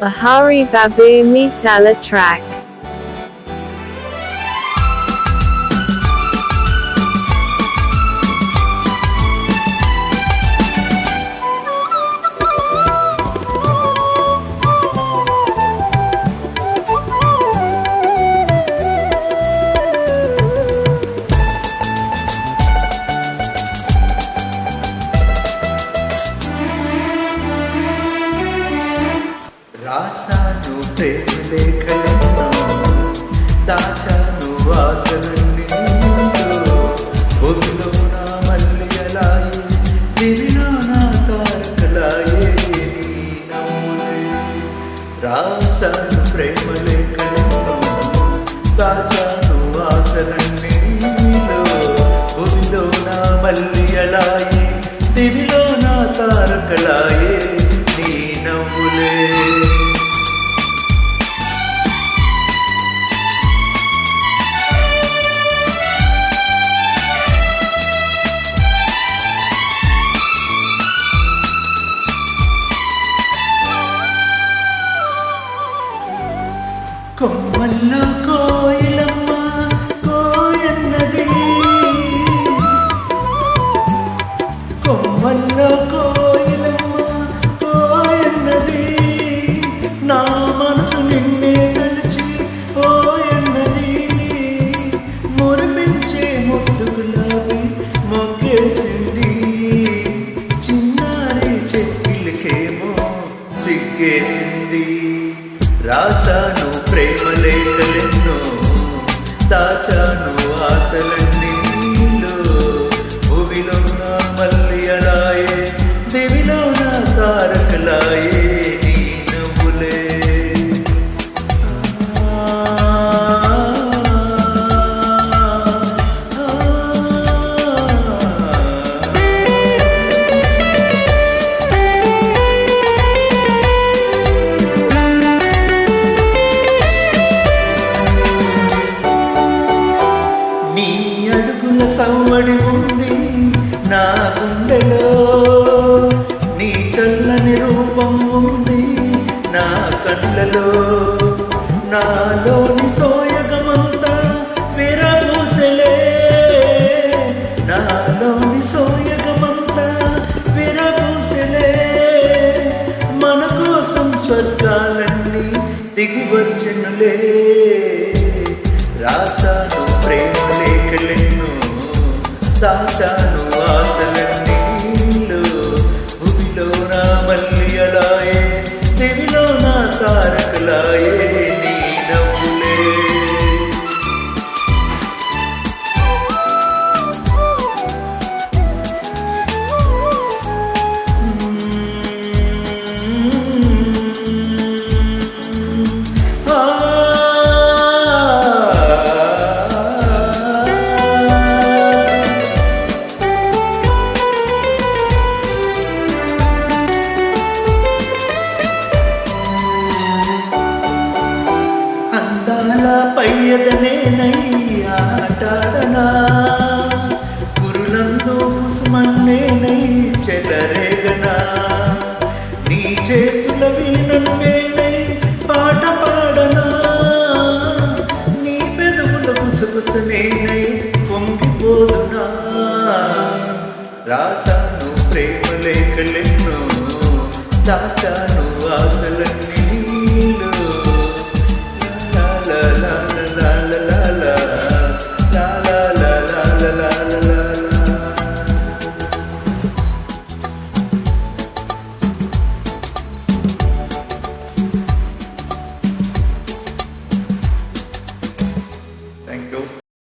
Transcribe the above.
Bahari Babu Misala track. ప్రేమ లేఖలను దాచాను ఆశలన్నీ ఒడిలో నా మల్లియలాయే దివిలో నా తారకలాయే రాసాను ప్రేమ లేఖలను దాచాను ఆశలన్నీ ఒడిలో నా మల్లియలాయే దివిలో నా తారకలాయే. కొమ్మల్లో కోయిలమ్మ కోయన్నది. కొమ్మల్లో కోయిలమ్మ కోయన్నది. నా మనసు నిన్నే తలచి ఓయన్నది మురిపించే ముద్దుగులాబి మొగ్గేసింది చిన్నారి చెక్కిలకేమో సిగ్గేసింది. రాసాను ప్రేమ లేఖలెన్నో దాచాను. సవ్వడి ఉంది నా గుండెలో. నీ చల్లని రూపం ఉంది నా కళ్ళలో. నాలోని సోయగమంతా విరబూసలే. నాలోని సోయగమంతా విరబూసలే. మన కోసం స్వర్గాలన్నీ దిగువచ్చినలే. రాసాను ప్రేమ లేఖలే. దాచాను ఆశలన్నీ భూమిలో నా మల్లి అలాయే దివిలో నా తారకలాయే. ಬಯ್ಯದನೇನೈಯಾಟದನಾ ಗುರುನಂದು ಕುಸುಮನ್ನೇನೈ ಚದರೆಗನ ನೀ ಚೇತುಲ ವೀಣನ್ನೇನೈ ಪಾಠ ಪಾಡನ ನೀ ಬೆದವುಲ ಕುಸುಕುಸನೇನೈ పొంగిపోదున రాసాను ప్రేమ లేఖలెన్నో దాచాను ఆశలన్నీ నీళ్ళు